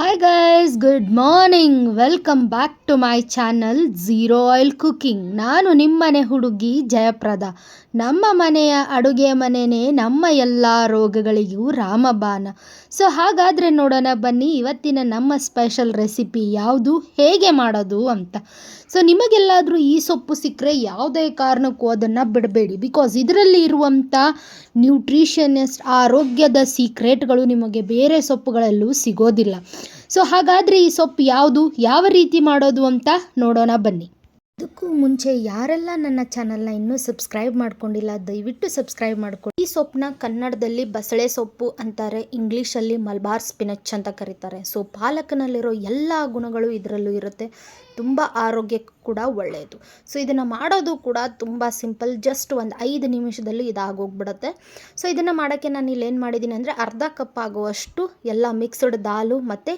Hi guys good morning welcome back to my channel zero oil cooking ನಾನು ನಿಮ್ಮನೆ ಹುಡುಗಿ ಜಯಪ್ರದ. ನಮ್ಮ ಮನೆಯ ಅಡುಗೆ ಮನೆಯೇ ನಮ್ಮ ಎಲ್ಲ ರೋಗಗಳಿಗೂ ರಾಮಬಾನ ಸೊ ಹಾಗಾದರೆ ನೋಡೋಣ, ಬನ್ನಿ, ಇವತ್ತಿನ ನಮ್ಮ ಸ್ಪೆಷಲ್ ರೆಸಿಪಿ ಯಾವುದು, ಹೇಗೆ ಮಾಡೋದು ಅಂತ. ಸೊ ನಿಮಗೆಲ್ಲಾದರೂ ಈ ಸೊಪ್ಪು ಸಿಕ್ಕರೆ ಯಾವುದೇ ಕಾರಣಕ್ಕೂ ಅದನ್ನು ಬಿಡಬೇಡಿ. ಬಿಕಾಸ್ ಇದರಲ್ಲಿ ಇರುವಂಥ ನ್ಯೂಟ್ರಿಷನಿಸ್ಟ್ ಆರೋಗ್ಯದ ಸೀಕ್ರೆಟ್ಗಳು ನಿಮಗೆ ಬೇರೆ ಸೊಪ್ಪುಗಳಲ್ಲೂ ಸಿಗೋದಿಲ್ಲ. ಸೊ ಹಾಗಾದರೆ ಈ ಸೊಪ್ಪು ಯಾವುದು? ಯಾವ ರೀತಿ ಮಾಡೋದು ಅಂತ ನೋಡೋಣ ಬನ್ನಿ. ಅದಕ್ಕೂ ಮುಂಚೆ ಯಾರೆಲ್ಲ ನನ್ನ ಚಾನಲ್ನ ಇನ್ನೂ ಸಬ್ಸ್ಕ್ರೈಬ್ ಮಾಡ್ಕೊಂಡಿಲ್ಲ, ದಯವಿಟ್ಟು ಸಬ್ಸ್ಕ್ರೈಬ್ ಮಾಡ್ಕೊಂಡು. ಈ ಸೊಪ್ಪನ್ನ ಕನ್ನಡದಲ್ಲಿ ಬಸಳೆ ಸೊಪ್ಪು ಅಂತಾರೆ, ಇಂಗ್ಲೀಷಲ್ಲಿ ಮಲ್ಬಾರ್ ಸ್ಪಿನಚ್ ಅಂತ ಕರೀತಾರೆ. ಸೊ, ಪಾಲಕನಲ್ಲಿರೋ ಎಲ್ಲ ಗುಣಗಳು ಇದರಲ್ಲೂ ಇರುತ್ತೆ. ತುಂಬ ಆರೋಗ್ಯಕ್ಕೆ ಕೂಡ ಒಳ್ಳೆಯದು. ಸೊ, ಇದನ್ನು ಮಾಡೋದು ಕೂಡ ತುಂಬ ಸಿಂಪಲ್. ಜಸ್ಟ್ ಒಂದು ಐದು ನಿಮಿಷದಲ್ಲಿ ಇದಾಗೋಗ್ಬಿಡುತ್ತೆ. ಸೊ, ಇದನ್ನು ಮಾಡೋಕ್ಕೆ ನಾನು ಇಲ್ಲಿ ಏನು ಮಾಡಿದ್ದೀನಿ ಅಂದರೆ ಅರ್ಧ ಕಪ್ ಆಗುವಷ್ಟು ಎಲ್ಲ ಮಿಕ್ಸ್ಡ್ ದಾಲು ಮತ್ತು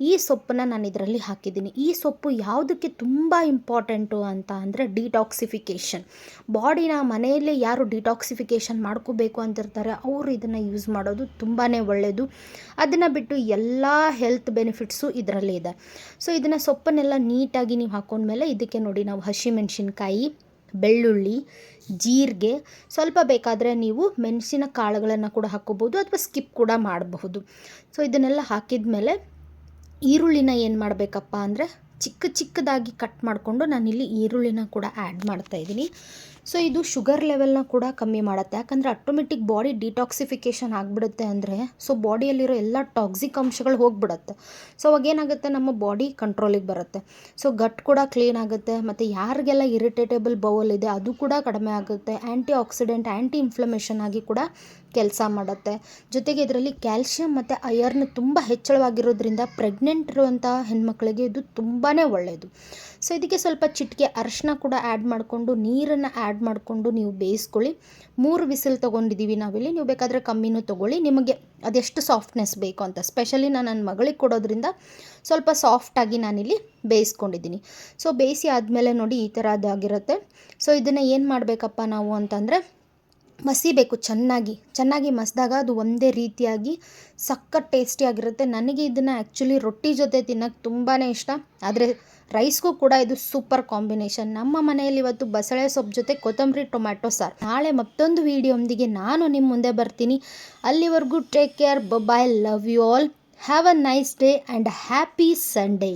ಈ ಸೊಪ್ಪನ್ನು ನಾನು ಇದರಲ್ಲಿ ಹಾಕಿದ್ದೀನಿ. ಈ ಸೊಪ್ಪು ಯಾವುದಕ್ಕೆ ತುಂಬ ಇಂಪಾರ್ಟೆಂಟು ಅಂತ ಅಂದರೆ ಡಿಟಾಕ್ಸಿಫಿಕೇಷನ್. ಬಾಡಿನ ಮನೆಯಲ್ಲೇ ಯಾರು ಡಿಟಾಕ್ಸಿಫಿಕೇಷನ್ ಮಾಡ್ಕೋಬೇಕು ಅಂತಿರ್ತಾರೆ, ಅವರು ಇದನ್ನು ಯೂಸ್ ಮಾಡೋದು ತುಂಬಾ ಒಳ್ಳೆಯದು ಅದನ್ನು ಬಿಟ್ಟು ಎಲ್ಲ ಹೆಲ್ತ್ ಬೆನಿಫಿಟ್ಸು ಇದರಲ್ಲಿ ಇದೆ. ಸೊ, ಇದನ್ನು ಸೊಪ್ಪನ್ನೆಲ್ಲ ನೀಟಾಗಿ ನೀವು ಹಾಕೊಂಡ್ಮೇಲೆ ಇದಕ್ಕೆ ನೋಡಿ ನಾವು ಹಸಿಮೆಣಸಿನ್ಕಾಯಿ ಬೆಳ್ಳುಳ್ಳಿ, ಜೀರಿಗೆ, ಸ್ವಲ್ಪ ಬೇಕಾದರೆ ನೀವು ಮೆಣಸಿನ ಕಾಳುಗಳನ್ನು ಕೂಡ ಹಾಕ್ಕೋಬೋದು ಅಥವಾ ಸ್ಕಿಪ್ ಕೂಡ ಮಾಡಬಹುದು. ಸೊ, ಇದನ್ನೆಲ್ಲ ಹಾಕಿದ ಮೇಲೆ ಈರುಳ್ಳಿನ ಏನು ಮಾಡಬೇಕಪ್ಪ ಅಂದರೆ ಚಿಕ್ಕ ಚಿಕ್ಕದಾಗಿ ಕಟ್ ಮಾಡಿಕೊಂಡು ನಾನಿಲ್ಲಿ ಈರುಳ್ಳಿನ ಕೂಡ ಆ್ಯಡ್ ಮಾಡ್ತಾ ಇದ್ದೀನಿ. ಸೊ ಇದು ಶುಗರ್ ಲೆವೆಲ್ನ ಕೂಡ ಕಮ್ಮಿ ಮಾಡುತ್ತೆ. ಯಾಕಂದರೆ ಆಟೋಮೆಟಿಕ್ ಬಾಡಿ ಡಿಟಾಕ್ಸಿಫಿಕೇಷನ್ ಆಗಿಬಿಡುತ್ತೆ ಅಂದರೆ ಸೊ ಬಾಡಿಯಲ್ಲಿರೋ ಎಲ್ಲ ಟಾಕ್ಸಿಕ್ ಅಂಶಗಳು ಹೋಗ್ಬಿಡುತ್ತೆ. ಸೊ ಅವಾಗ ಏನಾಗುತ್ತೆ ನಮ್ಮ ಬಾಡಿ ಕಂಟ್ರೋಲಿಗೆ ಬರುತ್ತೆ. ಸೊ ಗಟ್ ಕೂಡ ಕ್ಲೀನ್ ಆಗುತ್ತೆ. ಮತ್ತು ಯಾರಿಗೆಲ್ಲ ಇರಿಟೇಟೇಬಲ್ ಬೌಲ್ ಇದೆ, ಅದು ಕೂಡ ಕಡಿಮೆ ಆಗುತ್ತೆ. ಆ್ಯಂಟಿ ಆಕ್ಸಿಡೆಂಟ್ ಆ್ಯಂಟಿ ಇನ್ಫ್ಲಮೇಷನ್ ಆಗಿ ಕೂಡ ಕೆಲಸ ಮಾಡುತ್ತೆ. ಜೊತೆಗೆ ಇದರಲ್ಲಿ ಕ್ಯಾಲ್ಶಿಯಂ ಮತ್ತು ಅಯರ್ನ್ ತುಂಬ ಹೆಚ್ಚಳವಾಗಿರೋದ್ರಿಂದ ಪ್ರೆಗ್ನೆಂಟ್ ಇರುವಂಥ ಹೆಣ್ಮಕ್ಳಿಗೆ ಇದು ತುಂಬಾ ಒಳ್ಳೆಯದು ಸೊ ಇದಕ್ಕೆ ಸ್ವಲ್ಪ ಚಿಟಿಕೆ, ಅರಿಶಿನ ಕೂಡ ಆ್ಯಡ್ ಮಾಡಿಕೊಂಡು, ನೀರನ್ನು ಆ್ಯಡ್ ಮಾಡಿಕೊಂಡು ನೀವು ಬೇಯಿಸ್ಕೊಳ್ಳಿ. ಮೂರು ವಿಸಿಲ್ ತೊಗೊಂಡಿದ್ದೀವಿ ನಾವಿಲ್ಲಿ. ನೀವು ಬೇಕಾದರೆ ಕಮ್ಮಿನೂ ತೊಗೊಳ್ಳಿ. ನಿಮಗೆ ಅದೆಷ್ಟು ಸಾಫ್ಟ್ನೆಸ್ ಬೇಕು ಅಂತ. ಸ್ಪೆಷಲಿ ನಾನು ನನ್ನ ಮಗಳಿಗೆ ಕೊಡೋದ್ರಿಂದ ಸ್ವಲ್ಪ ಸಾಫ್ಟಾಗಿ ನಾನಿಲ್ಲಿ ಬೇಯಿಸ್ಕೊಂಡಿದ್ದೀನಿ. ಸೊ ಬೇಯಿಸಿ ಆದಮೇಲೆ ನೋಡಿ ಈ ಥರದ್ದಾಗಿರುತ್ತೆ ಸೊ ಇದನ್ನು ಏನು ಮಾಡಬೇಕಪ್ಪ ನಾವು ಅಂತಂದರೆ ಮಸಿಬೇಕು ಚೆನ್ನಾಗಿ. ಚೆನ್ನಾಗಿ ಮಸಿದಾಗ ಅದು ಒಂದೇ ರೀತಿಯಾಗಿ ಸಖತ್ ಟೇಸ್ಟಿಯಾಗಿರುತ್ತೆ ನನಗೆ ಇದನ್ನು ಆ್ಯಕ್ಚುಲಿ ರೊಟ್ಟಿ ಜೊತೆ ತಿನ್ನೋಕ್ಕೆ ತುಂಬಾ ಇಷ್ಟ. ಆದರೆ ರೈಸ್ಗೂ ಕೂಡ ಇದು ಸೂಪರ್ ಕಾಂಬಿನೇಷನ್ ನಮ್ಮ ಮನೆಯಲ್ಲಿ ಇವತ್ತು ಬಸಳೆ ಸೊಪ್ಪು ಜೊತೆ ಕೊತ್ತಂಬರಿ ಟೊಮ್ಯಾಟೊ ಸಾರು. ನಾಳೆ ಮತ್ತೊಂದು ವೀಡಿಯೋದೊಂದಿಗೆ ನಾನು ನಿಮ್ಮ ಮುಂದೆ ಬರ್ತೀನಿ. ಅಲ್ಲಿವರೆಗೂ take care bye love you all have a nice day and happy Sunday